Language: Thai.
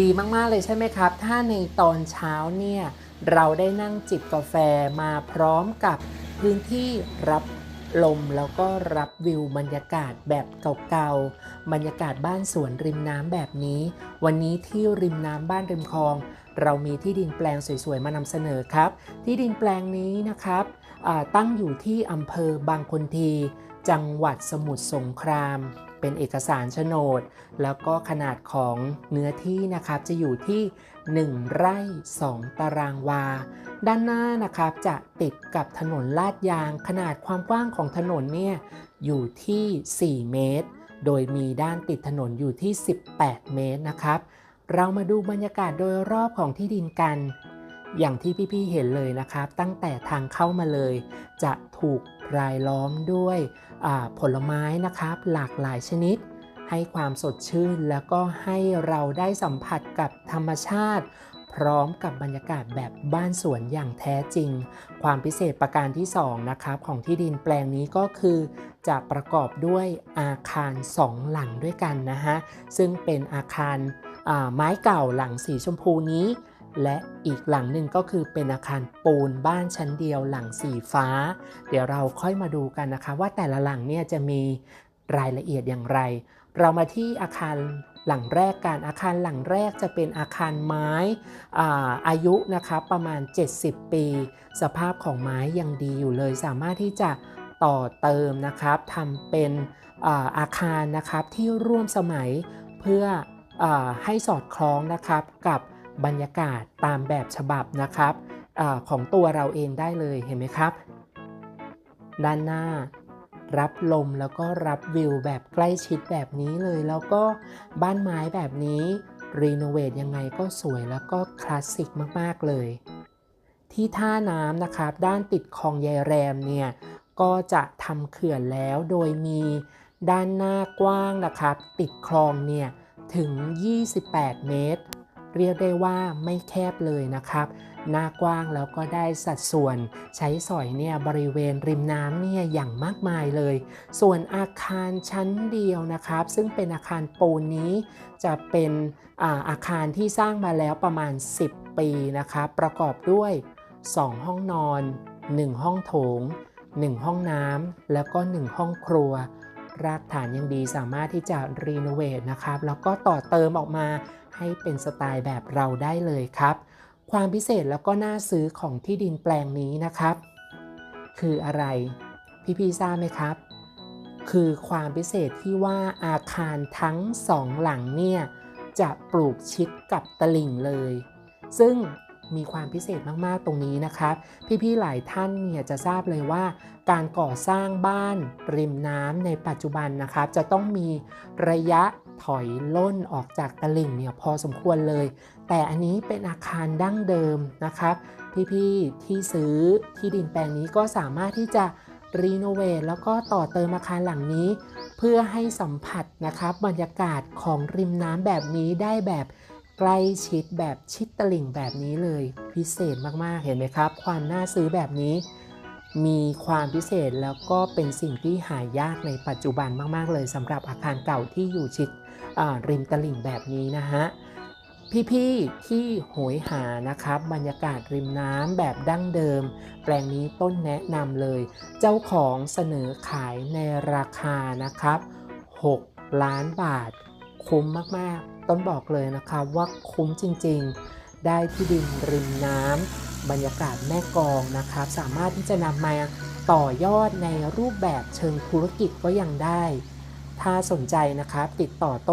ดีมากๆเลยใช่ไหมครับ ถ้าในตอนเช้าเนี่ยเราได้นั่งจิบกาแฟมาพร้อมกับพื้นที่รับลมแล้วก็รับวิวบรรยากาศแบบเก่าๆ บรรยากาศบ้านสวนริมน้ำแบบนี้ วันนี้ที่ริมน้ำบ้านริมคลอง เรามีที่ดินแปลงสวยๆ มานำเสนอครับ ที่ดินแปลงนี้นะครับตั้งอยู่ที่อำเภอบางคนที จังหวัดสมุทรสงคราม เป็นเอกสารโฉนด แล้วก็ขนาดของเนื้อที่นะครับจะอยู่ที่ 1 ไร่ 2 ตารางวา ด้านหน้านะครับจะติดกับถนนลาดยาง ขนาดความกว้างของถนนเนี่ยอยู่ที่ 4 เมตร โดยมีด้านติดถนนอยู่ที่ 18 เมตรนะครับ เรามาดูบรรยากาศโดยรอบของที่ดินกัน อย่างที่พี่ๆเห็นเลยนะครับ ตั้งแต่ทางเข้ามาเลย จะถูก รายล้อมด้วยผลไม้นะครับ หลากหลายชนิด ให้ความสดชื่น แล้วก็ให้เราได้สัมผัสกับธรรมชาติ พร้อมกับบรรยากาศแบบบ้านสวนอย่างแท้จริง ความพิเศษประการที่ 2 นะครับของที่ดินแปลงนี้ก็คือ จะประกอบด้วยอาคาร 2 หลังด้วยกันนะฮะซึ่งเป็นอาคารไม้เก่าหลังสีชมพูนี้ และอีกหลังหนึ่งก็คือเป็นอาคารปูนบ้านชั้นเดียวหลังสีฟ้า เดี๋ยวเราค่อยมาดูกันนะคะ ว่าแต่ละหลังเนี่ยจะมีรายละเอียดอย่างไร เรามาที่อาคารหลังแรกกันอาคารหลังแรกจะเป็นอาคารไม้อาอายุนะครับประมาณ 70 ปี สภาพของไม้ยังดีอยู่เลย สามารถที่จะต่อเติมนะครับทำเป็นอาอาคารนะครับที่ร่วมสมัยเพื่ออให้สอดคล้องนะครับกับ บรรยากาศตามแบบฉบับนะครับอของตัวเราเองได้เลยเห็นไหมครับ ด้านหน้ารับลมแล้วก็รับวิวแบบใกล้ชิดแบบนี้เลยแล้วก็บ้านไม้แบบนี้รีโนเวทยังไงก็สวยแล้วก็คลาสสิกมากๆเลย ที่ท่าน้ำนะครับ ด้านติดคลองยายแรมเนี่ยก็จะทำเขื่อนแล้วโดยมีด้านหน้ากว้างนะครับ ติดคลองเนี่ยถึง 28 เมตร เรียกได้ว่าไม่แคบเลยนะครับ หน้ากว้างแล้วก็ได้สัดส่วนใช้สอยเนี่ยบริเวณริมน้ำเนี่ยอย่างมากมายเลย ส่วนอาคารชั้นเดียวนะครับ ซึ่งเป็นอาคารปูนนี้ จะเป็นอาอาคารที่สร้างมาแล้วประมาณ 10 ปีนะครับ ประกอบด้วย 2 ห้องนอน 1 ห้องโถง 1 ห้องน้ำแล้วก็ 1 ห้องครัวรากฐานยังดีสามารถที่จะรีโนเวทนะครับ แล้วก็ต่อเติมออกมา ให้เป็นสไตล์แบบเราได้เลยครับ ความพิเศษแล้วก็น่าซื้อของที่ดินแปลงนี้นะครับ คืออะไร พี่ๆทราบไหมครับ คือความพิเศษที่ว่าอาคารทั้งสองหลังเนี่ยจะปลูกชิดกับตลิ่งเลย ซึ่งมีความพิเศษมากๆตรงนี้นะครับ พี่ๆหลายท่านเนี่ยจะทราบเลยว่า การก่อสร้างบ้านริมน้ำในปัจจุบันนะครับ จะต้องมีระยะ ถอยล่นออกจากตลิ่งเนี่ยพอสมควรเลย แต่อันนี้เป็นอาคารดั้งเดิมนะครับ พี่ๆที่ซื้อที่ดินแปลงนี้ก็สามารถที่จะรีโนเวทแล้วก็ต่อเติมอาคารหลังนี้ เพื่อให้สัมผัสนะครับบรรยากาศของริมน้ำแบบนี้ได้แบบใกล้ชิดแบบชิดตลิ่งแบบนี้เลย พิเศษมากๆเห็นไหมครับ ความน่าซื้อแบบนี้ มีความพิเศษแล้วก็เป็นสิ่งที่หายากในปัจจุบันมาก ๆ เลยสำหรับอาคารเก่าที่อยู่ชิดริมตลิ่งแบบนี้นะฮะพี่ๆที่โหยหานะครับบรรยากาศริมน้ำแบบดั้งเดิม แปลงนี้ต้นแนะนำเลย เจ้าของเสนอขายในราคานะครับ 6 ล้านบาท คุ้มมากๆ ต้นบอกเลยนะครับว่าคุ้มจริงๆ ได้ที่ดินริมน้ำ บรรยากาศแม่กองนะครับ สามารถที่จะนำมาต่อยอดในรูปแบบเชิงธุรกิจก็ยังได้ ถ้าสนใจนะครับติดต่อต้น